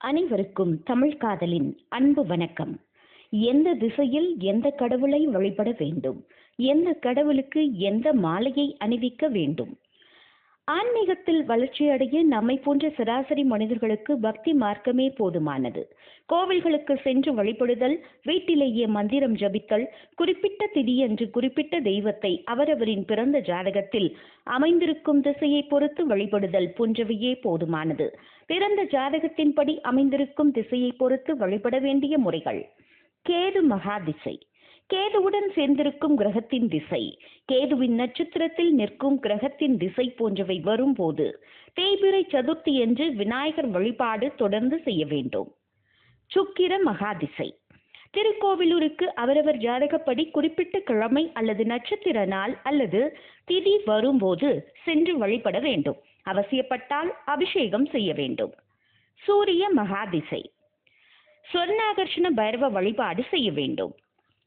அனைவருக்கும் தமிழ் காதலின் அன்பு வணக்கம். எந்த திசையில் எந்த கடவுளை வழிபட வேண்டும்? எந்த கடவுளுக்கு எந்த மாலையை அணிவிக்க வேண்டும்? ஆன்மீகத்தில் வளர்ச்சியடைய நம்மை போன்ற சராசரி மனிதர்களுக்கு பக்தி மார்க்கமே போதுமானது. கோவில்களுக்கு சென்று வழிபடுதல் வீட்டிலேயே மந்திரம் ஜபித்தல் குறிப்பிட்ட திதியன்று குறிப்பிட்ட தெய்வத்தை அவரவரின் பிறந்த ஜாதகத்தில் அமைந்திருக்கும் திசையை பொறுத்து வழிபடுதல் போன்றவையே போதுமானது. பிறந்த ஜாதகத்தின்படி அமைந்திருக்கும் திசையை பொறுத்து வழிபட வேண்டிய முறைகள். கேது மகா திசை கேதுவுடன் சேர்ந்திருக்கும் கிரகத்தின் திசை. கேதுவின் நட்சத்திரத்தில் நிற்கும் கிரகத்தின் திசை போன்றவை வரும்போது தேய்பிரை சதுர்த்தி என்று விநாயகர் வழிபாடு தொடர்ந்து செய்ய வேண்டும். சுக்கிர மகாதிசை. திருக்கோவிலூருக்கு அவரவர் ஜாதகப்படி குறிப்பிட்ட கிழமை அல்லது நட்சத்திர நாள் அல்லது திதி வரும்போது சென்று வழிபட வேண்டும். அவசியப்பட்டால் அபிஷேகம் செய்ய வேண்டும். சூரிய மகாதிசை. சொர்ணாகர்ஷண பைரவ வழிபாடு செய்ய வேண்டும்.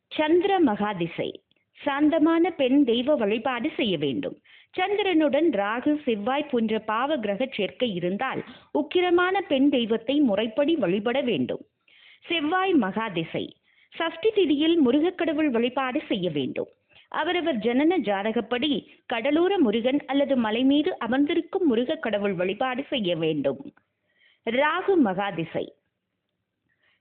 சந்திர மகாதிசை. சாந்தமான பெண் தெய்வ வழிபாடு செய்ய வேண்டும். சந்திரனுடன் ராகு செவ்வாய் போன்ற பாவ கிரக சேர்க்கை இருந்தால் உக்கிரமான பெண் தெய்வத்தை முறைப்படி வழிபட வேண்டும். செவ்வாய் மகாதிசை. சஷ்டி திதியில் முருகக்கடவுள் வழிபாடு செய்ய வேண்டும். அவரவர் ஜனன ஜாதகப்படி கடலூர முருகன் அல்லது மலை மீது அமர்ந்திருக்கும் முருக கடவுள் வழிபாடு செய்ய வேண்டும். ராகு மகாதிசை.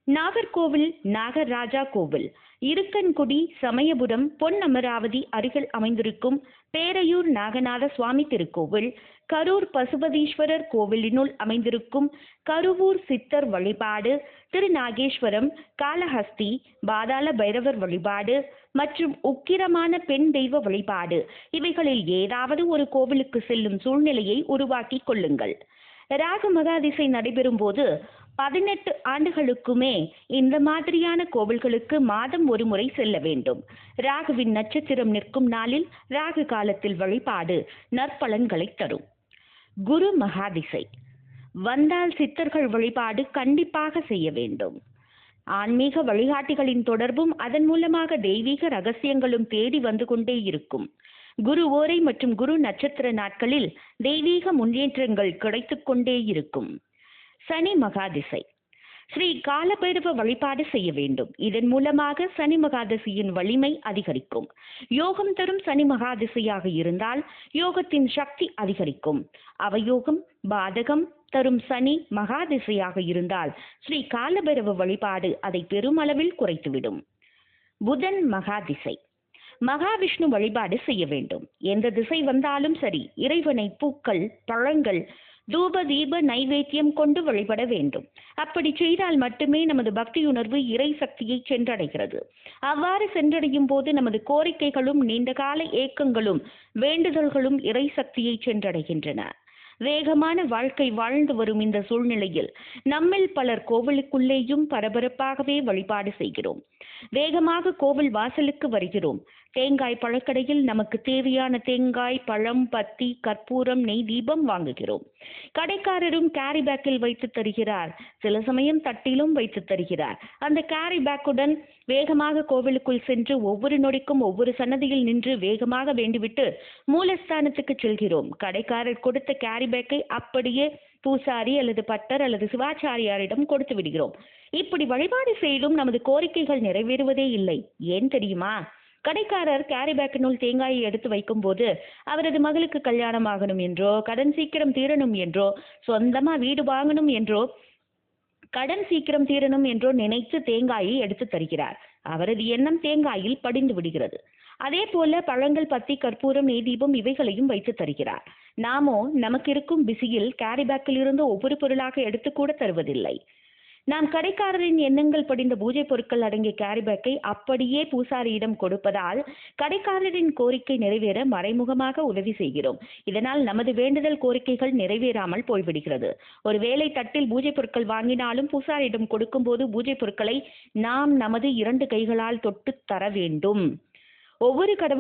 நாகர்கோவில் நாகராஜா கோவில். இருக்கன்குடி சமயபுரம் பொன் அமராவதி அருகில் அமைந்திருக்கும் பேரையூர் நாகநாத சுவாமி திருக்கோவில் கரூர் பசுபதீஸ்வரர் கோவிலினுள் அமைந்திருக்கும் கருவூர் சித்தர் வழிபாடு திருநாகேஸ்வரம் காளஹஸ்தி பாதாள பைரவர் வழிபாடு மற்றும் உக்கிரமான பெண் தெய்வ வழிபாடு. இவைகளில் ஏதாவது ஒரு கோவிலுக்கு செல்லும் சூழ்நிலையை உருவாக்கி கொள்ளுங்கள். ராகு மகாதிசை நடைபெறும் போது பதினெட்டு ஆண்டுகளுக்குமே இந்த மாதிரியான கோவில்களுக்கு மாதம் ஒரு முறை செல்ல வேண்டும். ராகுவின் நட்சத்திரம் நிற்கும் நாளில் ராகு காலத்தில் வழிபாடு நற்பலன்களை தரும். குரு மகாதிசை. வந்தால் சித்தர்கள் வழிபாடு கண்டிப்பாக செய்ய வேண்டும். ஆன்மீக வழிகாட்டிகளின் தொடர்பும் அதன் மூலமாக தெய்வீக ரகசியங்களும் தேடி வந்து கொண்டே இருக்கும். குரு ஓரை மற்றும் குரு நட்சத்திர நாட்களில் தெய்வீக முன்னேற்றங்கள் கிடைத்துக்கொண்டே இருக்கும். சனி மகாதிசை. ஸ்ரீ காலபைரவ வழிபாடு செய்ய வேண்டும். இதன் மூலமாக சனி மகாதிசையின் வலிமை அதிகரிக்கும். யோகம் தரும் சனி மகாதிசையாக இருந்தால் யோகத்தின் சக்தி அதிகரிக்கும். அவயோகம் பாதகம் தரும் சனி மகாதிசையாக இருந்தால் ஸ்ரீ காலபைரவ வழிபாடு அதை பெருமளவில் குறைத்துவிடும். புதன் மகாதிசை. மகாவிஷ்ணு வழிபாடு செய்ய வேண்டும். எந்த திசை வந்தாலும் சரி இறைவனை பூக்கள் பழங்கள் தூப தீப நைவேத்தியம் கொண்டு வழிபட வேண்டும். அப்படி செய்தால் மட்டுமே நமது பக்தியுணர்வு இறை சக்தியை சென்றடைகிறது. அவ்வாறு சென்றடையும் போது நமது கோரிக்கைகளும் நீண்டகால ஏக்கங்களும் வேண்டுதல்களும் இறை சக்தியை சென்றடைகின்றன. வேகமான வாழ்க்கை வாழ்ந்து வரும் இந்த சூழ்நிலையில் நம்மில் பலர் கோவிலுக்குள்ளேயும் பரபரப்பாகவே வழிபாடு செய்கிறோம். வேகமாக கோவில் வாசலுக்கு வருகிறோம். தேங்காய் பழக்கடையில் நமக்கு தேவையான தேங்காய் பழம் பத்தி கற்பூரம் நெய் தீபம் வாங்குகிறோம். கடைக்காரரும் கேரி பேக்கில் வைத்து தருகிறார். சில சமயம் தட்டிலும் வைத்து தருகிறார். அந்த கேரி பேக்குடன் வேகமாக கோவிலுக்குள் சென்று ஒவ்வொரு நொடிக்கும் ஒவ்வொரு சன்னதியில் நின்று வேகமாக வேண்டிவிட்டு மூலஸ்தானத்துக்கு செல்கிறோம். கடைக்காரர் கொடுத்த கேரி பேக்கை அப்படியே பூசாரி அல்லது பட்டர் அல்லது சிவாச்சாரியாரிடம் கொடுத்து விடுகிறோம். இப்படி வழிபாடு செய்தும் நமது கோரிக்கைகள் நிறைவேறுவதே இல்லை. ஏன் தெரியுமா? கடைக்காரர் கேரி பேக்கினுள் தேங்காயை எடுத்து வைக்கும்போது அவரது மகளுக்கு கல்யாணம் ஆகணும் என்றோ கடன் சீக்கிரம் தீரணும் என்றோ சொந்தமா வீடு வாங்கணும் என்றோ கடன் சீக்கிரம் தீரணும் என்றோ நினைத்து தேங்காயை எடுத்து தருகிறார். அவரது எண்ணம் தேங்காயில் படிந்து விடுகிறது. அதே போல பழங்கள் பத்தி கற்பூரம் நெய்தீபம் இவைகளையும் வைத்து தருகிறார். நாமோ நமக்கு இருக்கும் பிஸியில் கேரி பேக்கில் இருந்து ஒவ்வொரு பொருளாக எடுத்து கூட தருவதில்லை. நாம் கடைக்காரரின் எண்ணங்கள் படிந்த பூஜை பொருட்கள் அடங்கிய கேரிபேக்கை அப்படியே பூசாரியிடம் கொடுப்பதால் கடைக்காரரின் கோரிக்கை நிறைவேற மறைமுகமாக உதவி செய்கிறோம். இதனால் நமது வேண்டுதல் கோரிக்கைகள் நிறைவேறாமல் போய்விடுகிறது. ஒருவேளை தட்டில் பூஜை பொருட்கள் வாங்கினாலும் பூசாரியிடம் கொடுக்கும்போது பூஜை பொருட்களை நாம் நமது இரண்டு கைகளால் தொட்டு தர வேண்டும். ஒவ்வொரு கடவுள்